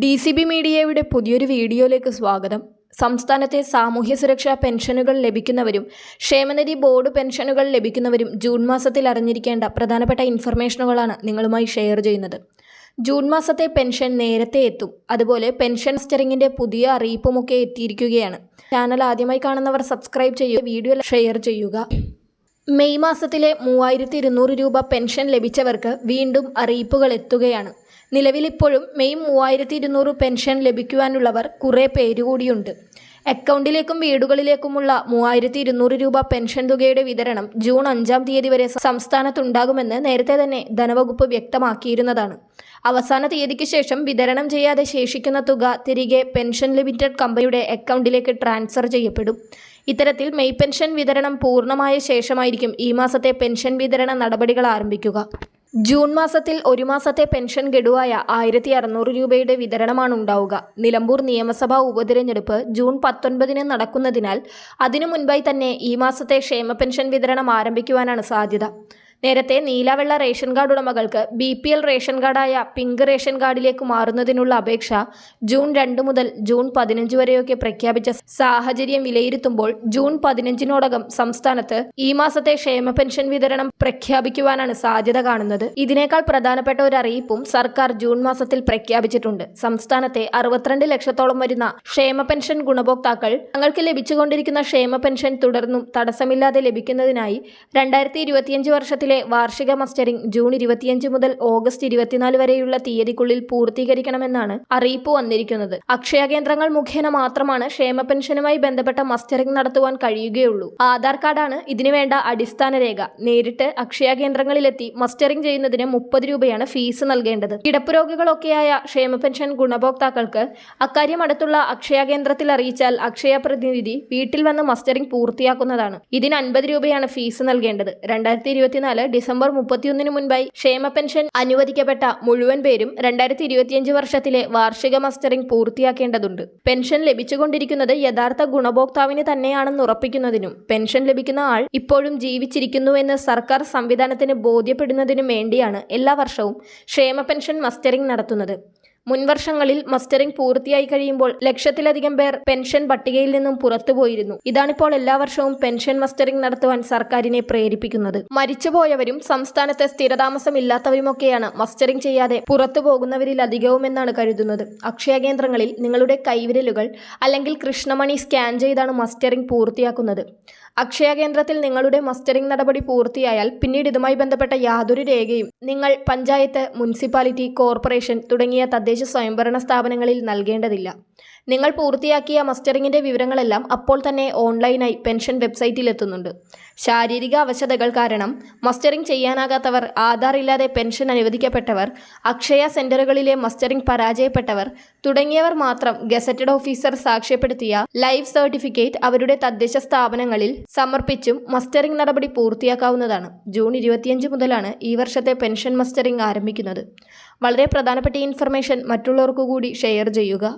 D C B മീഡിയയുടെ പുതിയൊരു വീഡിയോയിലേക്ക് സ്വാഗതം. സംസ്ഥാനത്തെ സാമൂഹ്യ സുരക്ഷാ പെൻഷനുകൾ ലഭിക്കുന്നവരും ക്ഷേമനിധി ബോർഡ് പെൻഷനുകൾ ലഭിക്കുന്നവരും ജൂൺ മാസത്തിൽ അറിഞ്ഞിരിക്കേണ്ട പ്രധാനപ്പെട്ട ഇൻഫർമേഷനുകളാണ് നിങ്ങളുമായി ഷെയർ ചെയ്യുന്നത്. ജൂൺ മാസത്തെ പെൻഷൻ നേരത്തെ എത്തും. അതുപോലെ പെൻഷൻ സ്റ്ററിങ്ങിന്റെ പുതിയ അറിയിപ്പുമൊക്കെ എത്തിയിരിക്കുകയാണ്. ചാനൽ ആദ്യമായി കാണുന്നവർ സബ്സ്ക്രൈബ് ചെയ്യുക വീഡിയോ ഷെയർ ചെയ്യുക. മെയ് മാസത്തിലെ മൂവായിരത്തി രൂപ പെൻഷൻ ലഭിച്ചവർക്ക് വീണ്ടും അറിയിപ്പുകൾ എത്തുകയാണ്. നിലവിലിപ്പോഴും മെയ് മൂവായിരത്തി ഇരുന്നൂറ് പെൻഷൻ ലഭിക്കുവാനുള്ളവർ കുറേ പേരുകൂടിയുണ്ട് അക്കൗണ്ടിലേക്കും വീടുകളിലേക്കുമുള്ള മൂവായിരത്തി ഇരുന്നൂറ് രൂപ പെൻഷൻ തുകയുടെ വിതരണം ജൂൺ അഞ്ചാം തീയതി വരെ സംസ്ഥാനത്തുണ്ടാകുമെന്ന് നേരത്തെ തന്നെ ധനവകുപ്പ് വ്യക്തമാക്കിയിരുന്നതാണ്. അവസാന തീയതിക്ക് ശേഷം വിതരണം ചെയ്യാതെ ശേഷിക്കുന്ന തുക തിരികെ പെൻഷൻ ലിമിറ്റഡ് കമ്പനിയുടെ അക്കൗണ്ടിലേക്ക് ട്രാൻസ്ഫർ ചെയ്യപ്പെടും. ഇത്തരത്തിൽ മെയ് പെൻഷൻ വിതരണം പൂർണമായ ശേഷമായിരിക്കും ഈ മാസത്തെ പെൻഷൻ വിതരണ നടപടികൾ ആരംഭിക്കുക. ജൂൺ മാസത്തിൽ ഒരു മാസത്തെ പെൻഷൻ ഗഡുവായ ആയിരത്തി അറുന്നൂറ് രൂപയുടെ വിതരണമാണ് ഉണ്ടാവുക. നിലമ്പൂർ നിയമസഭാ ഉപതിരഞ്ഞെടുപ്പ് ജൂൺ പത്തൊൻപതിന് നടക്കുന്നതിനാൽ അതിനു മുൻപായി തന്നെ ഈ മാസത്തെ ക്ഷേമ പെൻഷൻ വിതരണം ആരംഭിക്കുവാനാണ് സാധ്യത. നേരത്തെ നീലവെള്ള റേഷൻ കാർഡ് ഉടമകൾക്ക് ബി പി എൽ റേഷൻ കാർഡായ പിങ്ക് റേഷൻ കാർഡിലേക്ക് മാറുന്നതിനുള്ള അപേക്ഷ ജൂൺ രണ്ട് മുതൽ ജൂൺ പതിനഞ്ച് വരെയൊക്കെ പ്രഖ്യാപിച്ച സാഹചര്യം വിലയിരുത്തുമ്പോൾ ജൂൺ പതിനഞ്ചിനോടകം സംസ്ഥാനത്ത് ഈ മാസത്തെ ക്ഷേമ പെൻഷൻ വിതരണം പ്രഖ്യാപിക്കുവാനാണ് സാധ്യത കാണുന്നത്. ഇതിനേക്കാൾ പ്രധാനപ്പെട്ട ഒരു അറിയിപ്പും സർക്കാർ ജൂൺ മാസത്തിൽ പ്രഖ്യാപിച്ചിട്ടുണ്ട്. സംസ്ഥാനത്തെ അറുപത്തിരണ്ട് ലക്ഷത്തോളം വരുന്ന ക്ഷേമ പെൻഷൻ ഗുണഭോക്താക്കൾ തങ്ങൾക്ക് ലഭിച്ചുകൊണ്ടിരിക്കുന്ന ക്ഷേമ പെൻഷൻ തുടർന്നും തടസ്സമില്ലാതെ ലഭിക്കുന്നതിനായി രണ്ടായിരത്തി വർഷത്തിലെ ജില്ലയിലെ വാർഷിക മസ്റ്ററിംഗ് ജൂൺ ഇരുപത്തിയഞ്ച് മുതൽ ഓഗസ്റ്റ് ഇരുപത്തിനാല് വരെയുള്ള തീയതിക്കുള്ളിൽ പൂർത്തീകരിക്കണമെന്നാണ് അറിയിപ്പ് വന്നിരിക്കുന്നത്. അക്ഷയ കേന്ദ്രങ്ങൾ മുഖേന മാത്രമാണ് ക്ഷേമ പെൻഷനുമായി ബന്ധപ്പെട്ട മസ്റ്ററിംഗ് നടത്തുവാൻ കഴിയുകയുള്ളൂ. ആധാർ കാർഡാണ് ഇതിനുവേണ്ട അടിസ്ഥാന രേഖ. നേരിട്ട് അക്ഷയ കേന്ദ്രങ്ങളിലെത്തി മസ്റ്ററിംഗ് ചെയ്യുന്നതിന് മുപ്പത് രൂപയാണ് ഫീസ് നൽകേണ്ടത്. കിടപ്പ് രോഗികളൊക്കെയായ ക്ഷേമ പെൻഷൻ ഗുണഭോക്താക്കൾക്ക് അക്കാര്യം അടുത്തുള്ള അക്ഷയ കേന്ദ്രത്തിൽ അറിയിച്ചാൽ അക്ഷയ പ്രതിനിധി വീട്ടിൽ വന്ന് മസ്റ്ററിംഗ് പൂർത്തിയാക്കുന്നതാണ്. ഇതിന് അൻപത് രൂപയാണ് ഫീസ് നൽകേണ്ടത്. രണ്ടായിരത്തി ഇരുപത്തിനാല് ഡിസംബർ മുപ്പത്തിയൊന്നിന് മുൻപായി ക്ഷേമ പെൻഷൻ അനുവദിക്കപ്പെട്ട മുഴുവൻ പേരും രണ്ടായിരത്തി ഇരുപത്തിയഞ്ച് വർഷത്തിലെ വാർഷിക മസ്റ്ററിംഗ് പൂർത്തിയാക്കേണ്ടതുണ്ട്. പെൻഷൻ ലഭിച്ചുകൊണ്ടിരിക്കുന്നത് യഥാർത്ഥ ഗുണഭോക്താവിന് തന്നെയാണെന്ന് ഉറപ്പിക്കുന്നതിനും പെൻഷൻ ലഭിക്കുന്ന ആൾ ഇപ്പോഴും ജീവിച്ചിരിക്കുന്നുവെന്ന് സർക്കാർ സംവിധാനത്തിന് ബോധ്യപ്പെടുന്നതിനും വേണ്ടിയാണ് എല്ലാ വർഷവും ക്ഷേമ പെൻഷൻ മസ്റ്ററിംഗ് നടത്തുന്നത്. മുൻവർഷങ്ങളിൽ മസ്റ്ററിംഗ് പൂർത്തിയായി കഴിയുമ്പോൾ ലക്ഷത്തിലധികം പേർ പെൻഷൻ പട്ടികയിൽ നിന്നും പുറത്തുപോയിരുന്നു. ഇതാണിപ്പോൾ എല്ലാ വർഷവും പെൻഷൻ മസ്റ്ററിംഗ് നടത്തുവാൻ സർക്കാരിനെ പ്രേരിപ്പിക്കുന്നത്. മരിച്ചുപോയവരും സംസ്ഥാനത്ത് സ്ഥിരതാമസമില്ലാത്തവരുമൊക്കെയാണ് മസ്റ്ററിംഗ് ചെയ്യാതെ പുറത്തു പോകുന്നവരിൽ അധികവുമെന്നാണ് കരുതുന്നത്. അക്ഷയ കേന്ദ്രങ്ങളിൽ നിങ്ങളുടെ കൈവിരലുകൾ അല്ലെങ്കിൽ കൃഷ്ണമണി സ്കാൻ ചെയ്താണ് മസ്റ്ററിംഗ് പൂർത്തിയാക്കുന്നത്. അക്ഷയ കേന്ദ്രത്തിൽ നിങ്ങളുടെ മസ്റ്ററിംഗ് നടപടി പൂർത്തിയായാൽ പിന്നീട് ഇതുമായി ബന്ധപ്പെട്ട യാതൊരു രേഖയും നിങ്ങൾ പഞ്ചായത്ത് മുനിസിപ്പാലിറ്റി കോർപ്പറേഷൻ തുടങ്ങിയ തദ്ദേശ സ്വയംഭരണ സ്ഥാപനങ്ങളിൽ നൽകേണ്ടതില്ല. നിങ്ങൾ പൂർത്തിയാക്കിയ മസ്റ്ററിങ്ങിന്റെ വിവരങ്ങളെല്ലാം അപ്പോൾ തന്നെ ഓൺലൈനായി പെൻഷൻ വെബ്സൈറ്റിൽ എത്തുന്നുണ്ട്. ശാരീരിക അവശതകൾ കാരണം മസ്റ്ററിംഗ് ചെയ്യാനാകാത്തവർ ആധാർ ഇല്ലാതെ പെൻഷൻ അനുവദിക്കപ്പെട്ടവർ അക്ഷയ സെന്ററുകളിലെ മസ്റ്ററിംഗ് പരാജയപ്പെട്ടവർ തുടങ്ങിയവർ മാത്രം ഗസറ്റഡ് ഓഫീസർ സാക്ഷ്യപ്പെടുത്തിയ ലൈഫ് സർട്ടിഫിക്കറ്റ് അവരുടെ തദ്ദേശ സ്ഥാപനങ്ങളിൽ സമർപ്പിച്ചും മസ്റ്ററിംഗ് നടപടി പൂർത്തിയാക്കാവുന്നതാണ്. ജൂൺ ഇരുപത്തിയഞ്ച് മുതലാണ് ഈ വർഷത്തെ പെൻഷൻ മസ്റ്ററിംഗ് ആരംഭിക്കുന്നത്. വളരെ പ്രധാനപ്പെട്ട ഇൻഫർമേഷൻ മറ്റുള്ളവർക്കു കൂടി ഷെയർ ചെയ്യുക.